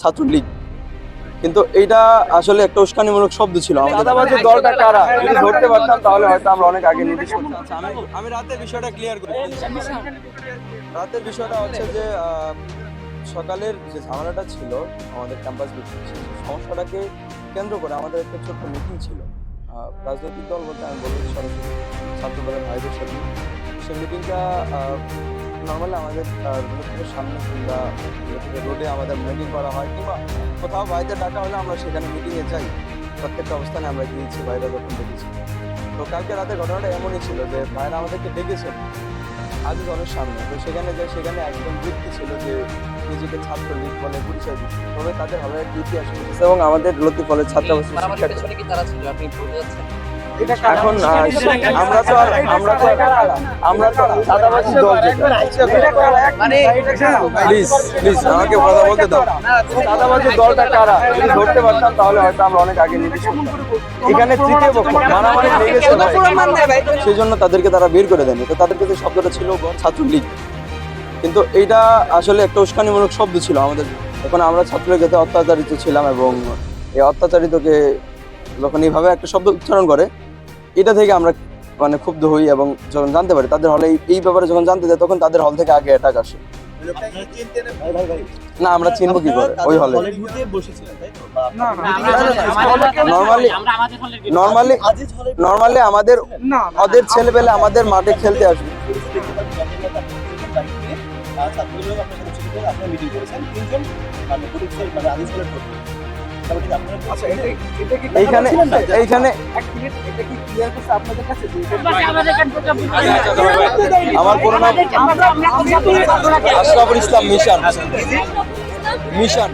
ছাত্রলীগ। কিন্তু এইটা আসলে একটা উস্কানিমূলক শব্দ ছিল। আমাদের দলটা কারা? যদি ধরতে পারতাম তাহলে হয়তো আমরা অনেক আগে নির্দেশ করতাম। আমি রাতের বিষয়টা ক্লিয়ার করি। রাতের বিষয়টা হচ্ছে যে সকালের যে ঝামেলাটা ছিল আমাদের ক্যাম্পাস ভিত্তিক সমস্যাটাকে কেন্দ্র করে আমাদের একটা ছোট্ট মিটিং ছিল। রাজনৈতিক দল বলতে আমি বলছি সরাসরি ছাত্র দলের ভাইদের সাথে। সেই মিটিংটা নর্মালি আমাদের লোকের সামনে কিংবা রোডে আমাদের মিটিং করা হয় কিংবা কোথাও ভাইদের ডাকা হলে আমরা সেখানে মিটিংয়ে যাই। প্রত্যেকটা অবস্থানে আমরা গিয়েছি বাইরে যখন ডেকেছি তো কালকে রাতের ঘটনাটা এমনই ছিল যে ভাইরা আমাদেরকে ডেকেছে আজ ঘরের সামনে। তো সেখানে যে সেখানে একজন ব্যক্তি ছিল যে নিজেকে ছাত্রলীগ বলে পরিচয় দিচ্ছে তবে তাদের হবে একটা ইতিহাস এবং আমাদের ছাত্রাবাসী শিক্ষার্থী। তারা ছিল? আপনি এখন আমরা তো আর আমরা তো আমরা তো দল মানে প্লিজ প্লিজ আমাকে কথা বলতে দাও। সাদাবাসী দলটা কারা? যদি ধরতে পারতাম তাহলে হয়তো আমরা অনেক আগে করতাম এখানে তৃতীয় পক্ষ। মারামারি লেগেছে সেই জন্য তাদেরকে তারা বের করে দেয়নি। তো তাদেরকে যে শব্দটা ছিল ছাত্রলীগ। কিন্তু এইটা আসলে একটা উস্কানিমূলক শব্দ ছিল আমাদের। এখন আমরা ছাত্রলীগেতে অত্যাচারিত ছিলাম এবং এই অত্যাচারিতকে যখন এইভাবে একটা শব্দ উচ্চারণ করে এটা থেকে আমরা মানে ক্ষুব্ধ হই এবং যখন জানতে পারি তাদের হলে এই- ব্যাপারে যখন জানতে যাই তখন তাদের হল থেকে আগে অ্যাটাক আসে। না আমরা চিনবো কি করে? ওই হলে। নর্মালি নর্মালি নর্মালি আমাদের ওদের ছেলেবেলে আমাদের মাঠে খেলতে আসবে। এইখানে এইখানে আমার পুরো নাম আশরাফুল ইসলাম মিশন। মিশন।